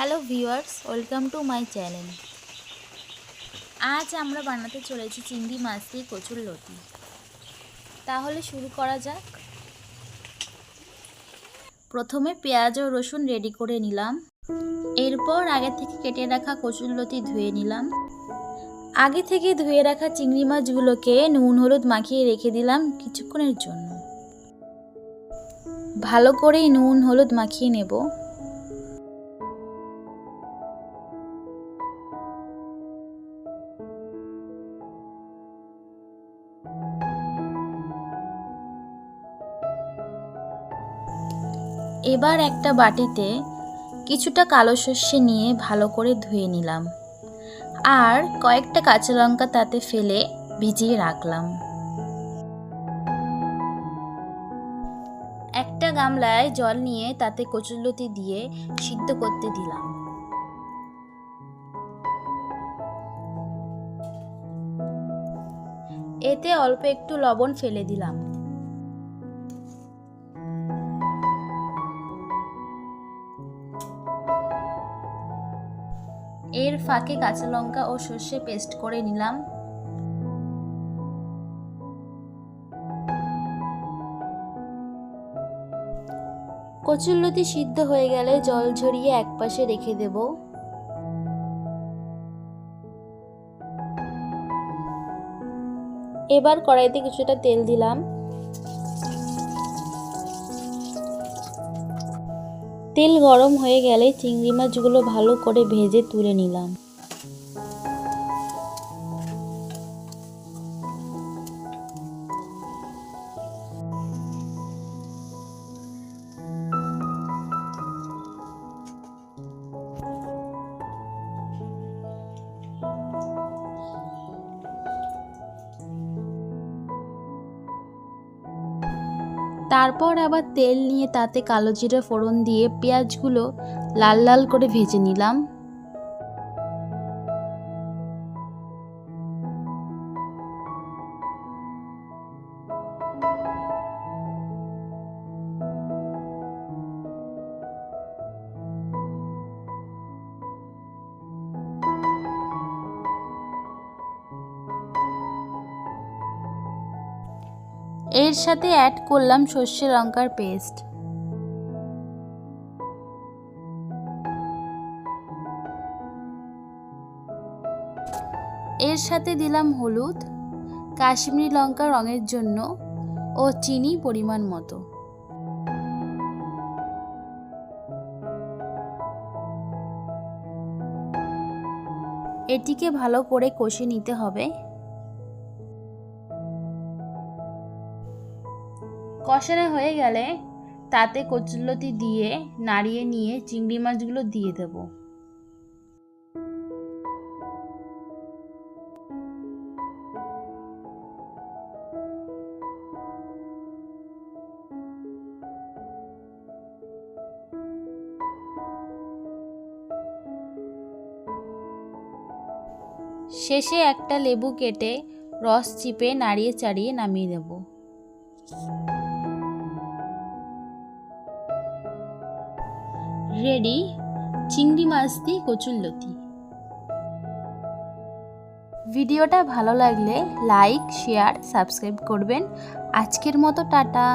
Hello viewers welcome to my channel আজ আমরা বানাতে চলেছি চিংড়ি মাছ দিয়ে কচুর লতি। তাহলে শুরু করা যাক। প্রথমে পেঁয়াজ ও রসুন রেডি করে নিলাম। এরপর আগে থেকে কেটে রাখা কচুর লতি ধুয়ে নিলাম। আগে থেকে ধুয়ে রাখা চিংড়ি মাছগুলোকে নুন, হলুদ মাখিয়ে রেখে দিলাম কিছুক্ষণের জন্য। ভালো করেই নুন, হলুদ মাখিয়ে নেব। এবার একটা বাটিতে কিছুটা কালো সর্ষে নিয়ে ভালো করে ধুয়ে নিলাম। আর কয়েকটা কাঁচা লঙ্কা তাতে ফেলে ভিজিয়ে রাখলাম। একটা গামলায় জল নিয়ে তাতে কচুরলতি দিয়ে সিদ্ধ করতে দিলাম। এতে অল্প একটু লবণ ফেলে দিলাম। এর ফাঁকে কাঁচা লঙ্কা ও সর্ষে পেস্ট করে নিলাম। কচুরলতি সিদ্ধ হয়ে গেলে জল ঝরিয়ে একপাশে রেখে দেব। এবার কড়াইতে কিছুটা তেল দিলাম। তেল গরম হয়ে গেলে চিংড়ি মাছগুলো ভালো করে ভেজে তুলে নিলাম। তারপর আবার তেল নিয়ে তাতে কালো জিরে ফোড়ন দিয়ে পেঁয়াজগুলো লাল লাল করে ভেজে নিলাম। এর সাথে অ্যাড করলাম সর্ষে লঙ্কার পেস্ট এর সাথে দিলাম হলুদ, কাশ্মীরি লঙ্কা রঙের জন্য ও চিনি পরিমাণ মতো। এটিকে ভালো করে কষে নিতে হবে। কষানো হয়ে গেলে তাতে কচুরলতি দিয়ে নাড়িয়ে নিয়ে চিংড়ি মাছগুলো দিয়ে দেব। শেষে একটা লেবু কেটে রস চিপে নাড়িয়ে চাড়িয়ে নামিয়ে দেব। রেডি, চিংড়ি মাছ দিয়ে কচুরলতি ভিডিওটা ভালো লাগলে লাইক, শেয়ার, সাবস্ক্রাইব করবেন। আজকের মতো টাটা।